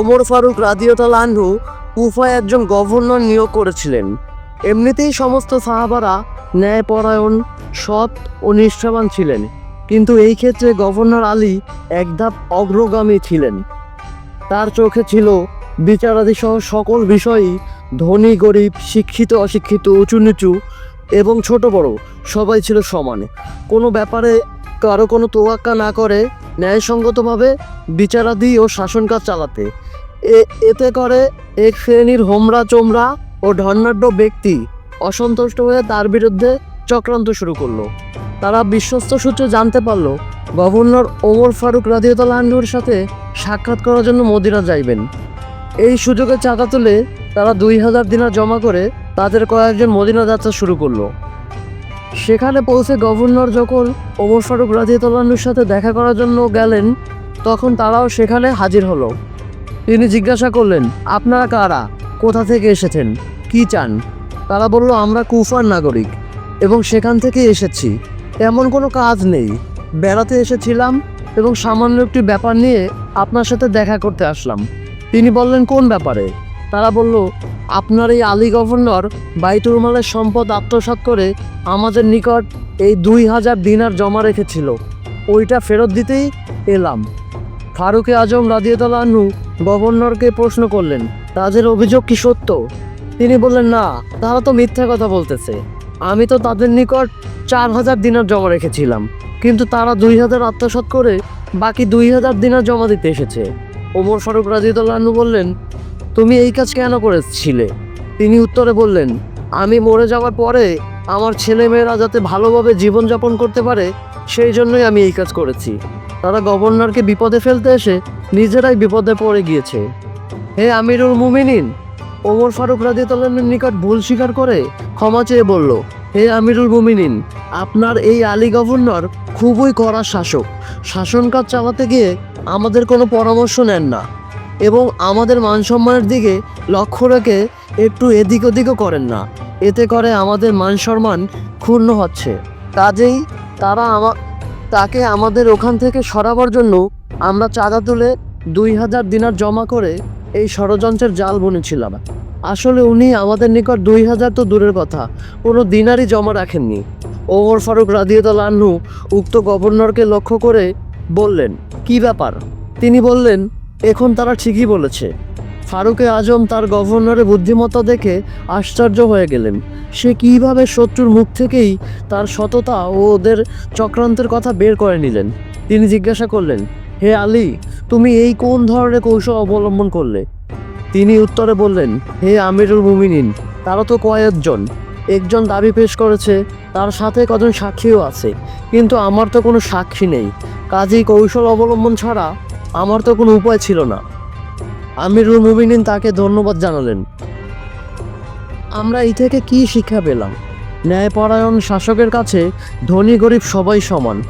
ওমর ফারুক রাদিয়তাল আনহু কুফায় একজন গভর্নর নিয়োগ করেছিলেন। এমনিতেই সমস্ত সাহাবারা ন্যায়পরায়ণ, সৎ ও নিষ্ঠাবান ছিলেন। কিন্তু এই ক্ষেত্রে গভর্নর আলী এক ধাপ অগ্রগামী ছিলেন। তার চোখে ছিল বিচারাদি সহ সকল বিষয়ই ধনী, গরিব, শিক্ষিত, অশিক্ষিত, উঁচু নিচু এবং ছোট বড়, সবাই ছিল সমান। কোনো ব্যাপারে কারও কোনো তোয়াক্কা না করে ন্যায়সঙ্গতভাবে বিচারাদি ও শাসন কাজ চালাতে। এতে করে এক শ্রেণির হোমরা চোমরা ও ধর্নাঢ্য ব্যক্তি অসন্তুষ্ট হয়ে তার বিরুদ্ধে চক্রান্ত শুরু করল। তারা বিশ্বস্ত সূত্রে জানতে পারল, গভর্নর ওমর ফারুক রাদিউতালাহুর সাথে সাক্ষাৎ করার জন্য মদিনা যাইবেন। এই সুযোগে চাঁদা তুলে তারা দুই হাজার দিনার জমা করে তাদের কয়েকজন মদিনা যাত্রা শুরু করল। সেখানে পৌঁছে গভর্নর যখন ওমর ফারুক রাদিউতালাহুর সাথে দেখা করার জন্য গেলেন, তখন তারাও সেখানে হাজির হলো। তিনি জিজ্ঞাসা করলেন, আপনারা কারা? কোথা থেকে এসেছেন? কি চান? তারা বলল, আমরা কুফার নাগরিক এবং সেখান থেকে এসেছি। এমন কোনো কাজ নেই। বেড়াতে এসেছিলাম এবং সামান্য একটি ব্যাপার নিয়ে আপনার সাথে দেখা করতে আসলাম। তিনি বললেন, কোন ব্যাপারে? তারা বলল, আপনার এই আলী গভর্নর বাইতুল মালের সম্পদ আত্মসাৎ করে আমাদের নিকট এই দুই হাজার দিনার জমা রেখেছিল। ওইটা ফেরত দিতেই এলাম। ফারুকে আজম রাদিয়াতালাহু গভর্নরকে প্রশ্ন করলেন, তাদের অভিযোগ কি সত্য? তিনি বললেন, না, তারা তো মিথ্যা কথা বলতেছে। আমি তো তাদের নিকট চার হাজার দিনার জমা রেখেছিলাম, কিন্তু তারা দুই হাজার আত্মসাৎ করে বাকি দুই হাজার দিনার জমা দিতে এসেছে। ওমর ফারুক রাজিউল্লাহনু বললেন তুমি এই কাজ কেন করেছিলে? তিনি উত্তরে বললেন, আমি মরে যাওয়ার পরে আমার ছেলেমেয়েরা যাতে ভালোভাবে জীবনযাপন করতে পারে, সেই জন্যই আমি এই কাজ করেছি। তারা গভর্নরকে বিপদে ফেলতে এসে নিজেরাই বিপদে পড়ে গিয়েছে। হে আমিরুল মুমিনিন! ওমর ফারুক রাদিউল্লাহর নিকট ভুল স্বীকার করে ক্ষমা চেয়ে বলল, হে আমিরুল মুমিনিন, আপনার এই আলী গভর্নর খুবই কড়া শাসক। শাসন কাজ চালাতে গিয়ে আমাদের কোনো পরামর্শ নেন না। এবং আমাদের মান সম্মানের দিকে লক্ষ্য রেখে একটু এদিক ওদিকও করেন না। এতে করে আমাদের মান সম্মান ক্ষুণ্ণ হচ্ছে। কাজেই তারা আমা তাকে আমাদের ওখান থেকে সরাবার জন্য আমরা চাঁদা তুলে দুই হাজার দিনার জমা করে এই ষড়যন্ত্রের জাল বুনেছিলাম। আসলে উনি আমাদের নিকট দুই হাজার তো দূরের কথা, কোনো দিনারই জমা রাখেননি। ওমর ফারুক রাদিয়াল আনহু উক্ত গভর্নরকে লক্ষ্য করে বললেন, কি ব্যাপার? তিনি বললেন এখন তারা ঠিকই বলেছে। ফারুকে আজম তার গভর্নরের বুদ্ধিমত্তা দেখে আশ্চর্য হয়ে গেলেন। সে কীভাবে শত্রুর মুখ থেকেই তার সততা ও ওদের চক্রান্তের কথা বের করে নিলেন? তিনি জিজ্ঞাসা করলেন, হে আলী, তুমি এই কোন ধরনের কৌশল অবলম্বন করলে? তিনি উত্তরে বললেন, হে আমিরুল মুমিনিন, তারা তো কয়েকজন। একজন দাবি পেশ করেছে, তার সাথে কজন সাক্ষীও আছে, কিন্তু আমার তো কোনো সাক্ষী নেই। কাজেই কৌশল অবলম্বন ছাড়া আমার তো কোনো উপায় ছিল না। আমিরুল মুমিনিন তাকে ধন্যবাদ জানালেন। আমরা এই থেকে কি শিক্ষা পেলাম? ন্যায়পরায়ণ শাসকের কাছে ধনী গরিব সবাই সমান।